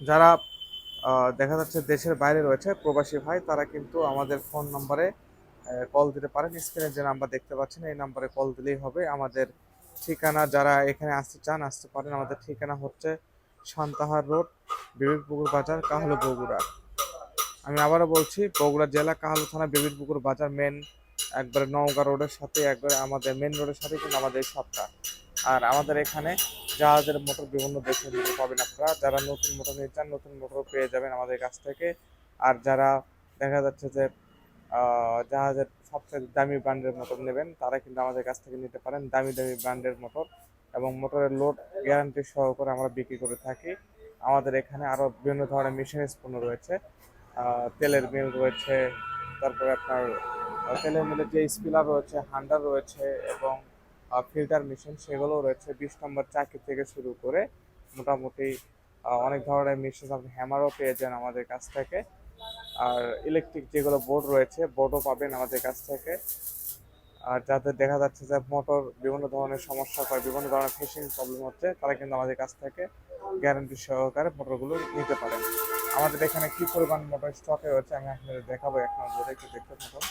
যারা দেখা যাচ্ছে দেশের বাইরে রয়েছে, প্রবাসী ভাই, তারা কিন্তু আমাদের ফোন নম্বরে কল দিতে পারেন। স্ক্রিনে যে নাম্বার দেখতে পাচ্ছেন, এই নাম্বারে কল দিলেই হবে। আমাদের ঠিকানা, যারা এখানে আসতে চান, আসতে পারেন। আমাদের ঠিকানা হচ্ছে সান্তাহার রোড, বিবেকপুকুর বাজার, কাহলু বগুড়া। আমি আবারও বলছি, বগুড়া জেলা, কাহালু থানা বিবিরপুকুর বাজার মেন একবারে নওগাঁ রোডের সাথে, একবারে আমাদের মেন রোডের সাথে কিন্তু আমাদের এই আর আমাদের এখানে জাহাজের মোটর বিভিন্ন দেশের মোটর পাবেন আপনারা। যারা নতুন মোটর নিতে চান, নতুন মোটর পেয়ে যাবেন আমাদের কাছ থেকে। আর যারা দেখা যাচ্ছে যে জাহাজের সবচেয়ে দামি ব্র্যান্ডের মোটর নেবেন, তারা কিন্তু আমাদের কাছ থেকে নিতে পারেন দামি দামি ব্র্যান্ডের মোটর এবং মোটরের লোড গ্যারান্টি সহকারে আমরা বিক্রি করে থাকি। আমাদের এখানে আরও বিভিন্ন ধরনের মেশিনারিজ পণ্য রয়েছে। তেলের মিল রয়েছে, তারপরে আপনার তেলের মিলের যে স্পিলার রয়েছে, হান্ডার রয়েছে এবং ফিল্টার মেশিন সেগুলো রয়েছে। বিশ নম্বর চাকরি থেকে শুরু করে মোটামুটি অনেক ধরনের মেশিন আপনি হ্যামারও পেয়ে যান আমাদের কাছ থেকে। আর ইলেকট্রিক যেগুলো বোর্ড রয়েছে বোর্ডও পাবেন আমাদের কাছ থেকে। আর যাদের দেখা যাচ্ছে যে মোটর বিভিন্ন ধরনের সমস্যা হয় বিভিন্ন ধরনের ফিশিং প্রবলেম হচ্ছে, তারা কিন্তু আমাদের কাছ থেকে গ্যারান্টি সহকারে মোটরগুলো নিতে পারেন। আমাদের এখানে কি পরিমাণ মোটর স্টকে রয়েছে, আমি আপনাদের দেখাবো এক নম্বরে একটু দেখতে থাকুন।